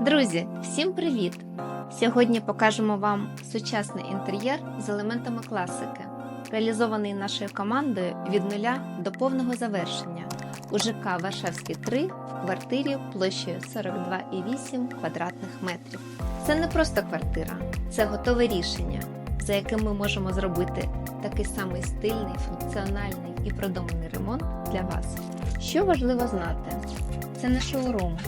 Друзі, всім привіт! Сьогодні покажемо вам сучасний інтер'єр з елементами класики, реалізований нашою командою від нуля до повного завершення у ЖК Варшавський 3 в квартирі площею 42,8 квадратних метрів. Це не просто квартира, це готове рішення, за яким ми можемо зробити такий самий стильний, функціональний і продуманий ремонт для вас. Що важливо знати? Це не шоурум,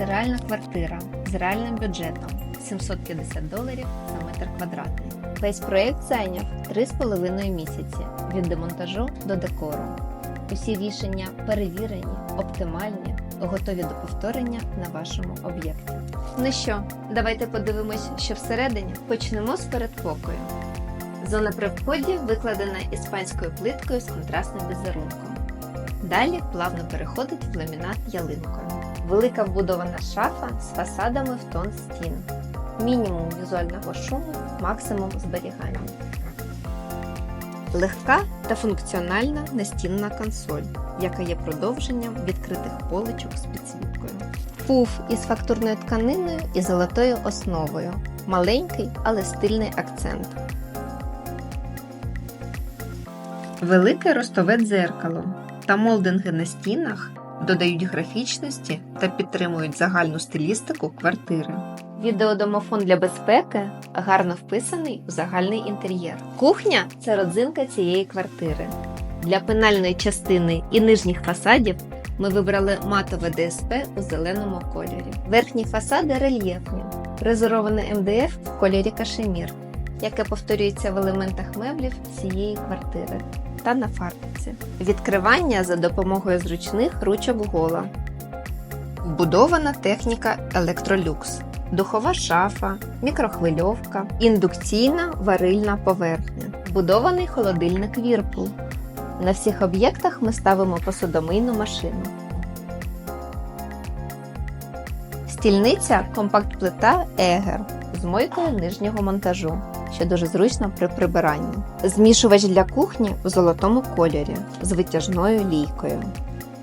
це реальна квартира з реальним бюджетом 750 доларів за метр квадратний. Весь проєкт зайняв 3,5 місяці від демонтажу до декору. Усі рішення перевірені, оптимальні, готові до повторення на вашому об'єкті. Ну що, давайте подивимось, що всередині. Почнемо з передпокою. Зона при вході викладена іспанською плиткою з контрастним візерунком. Далі плавно переходить в ламінат ялинкою. Велика вбудована шафа з фасадами в тон стін. Мінімум візуального шуму, максимум зберігання. Легка та функціональна настінна консоль, яка є продовженням відкритих поличок з підсвіткою. Пуф із фактурною тканиною і золотою основою. Маленький, але стильний акцент. Велике ростове дзеркало та молдинги на стінах додають графічності та підтримують загальну стилістику квартири. Відеодомофон для безпеки гарно вписаний у загальний інтер'єр. Кухня це родзинка цієї квартири. Для пенальної частини і нижніх фасадів ми вибрали матове ДСП у зеленому кольорі. Верхні фасади рельєфні, резервоване МДФ в кольорі кашемір, яке повторюється в елементах меблів цієї квартири та на фартиці. Відкривання за допомогою зручних ручок гола. Вбудована техніка Electrolux. Духова шафа, мікрохвильовка, індукційна варильна поверхня, вбудований холодильник Whirlpool. На всіх об'єктах ми ставимо посудомийну машину. Стільниця компакт-плита Егер з мойкою нижнього монтажу, що дуже зручно при прибиранні. Змішувач для кухні в золотому кольорі з витяжною лійкою.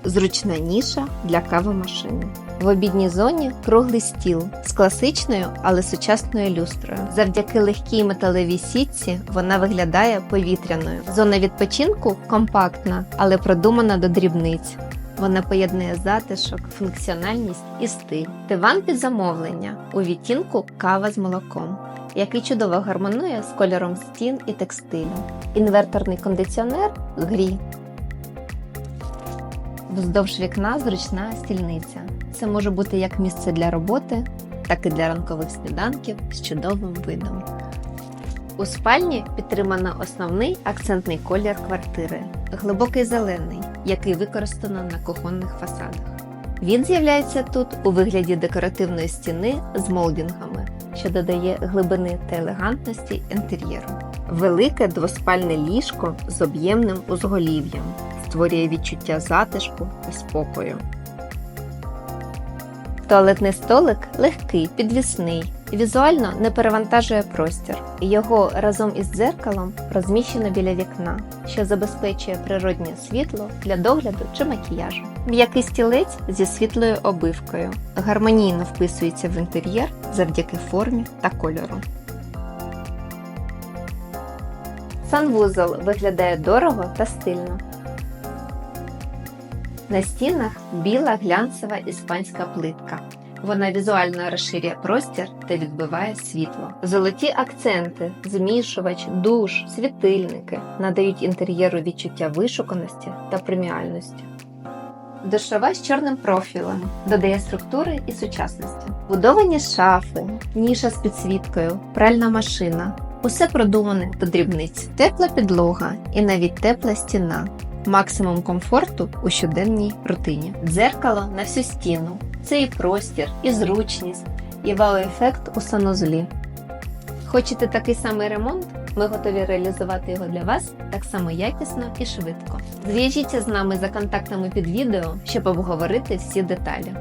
Зручна ніша для кавомашини. В обідній зоні круглий стіл з класичною, але сучасною люстрою. Завдяки легкій металевій сітці вона виглядає повітряною. Зона відпочинку компактна, але продумана до дрібниць. Вона поєднує затишок, функціональність і стиль. Диван під замовлення у відтінку кава з молоком, який чудово гармонує з кольором стін і текстилю. Інверторний кондиціонер з грі. Вздовж вікна зручна стільниця. Це може бути як місце для роботи, так і для ранкових сніданків з чудовим видом. У спальні підтримано основний акцентний колір квартири глибокий зелений, який використано на кухонних фасадах. Він з'являється тут у вигляді декоративної стіни з молдінгами, що додає глибини та елегантності інтер'єру. Велике двоспальне ліжко з об'ємним узголів'ям створює відчуття затишку та спокою. Туалетний столик легкий, підвісний, візуально не перевантажує простір. Його разом із дзеркалом розміщено біля вікна, що забезпечує природнє світло для догляду чи макіяжу. М'який стілець зі світлою обивкою гармонійно вписується в інтер'єр завдяки формі та кольору. Санвузол виглядає дорого та стильно. На стінах біла глянцева іспанська плитка. Вона візуально розширює простір та відбиває світло. Золоті акценти, змішувач, душ, світильники надають інтер'єру відчуття вишуканості та преміальності. Душова з чорним профілем додає структури і сучасності. Будовані шафи, ніша з підсвіткою, пральна машина. Усе продумане до дрібниць, тепла підлога і навіть тепла стіна максимум комфорту у щоденній рутині. Дзеркало на всю стіну. Це і простір, і зручність, і вау-ефект у санузлі. Хочете такий самий ремонт? Ми готові реалізувати його для вас так само якісно і швидко. Зв'яжіться з нами за контактами під відео, щоб обговорити всі деталі.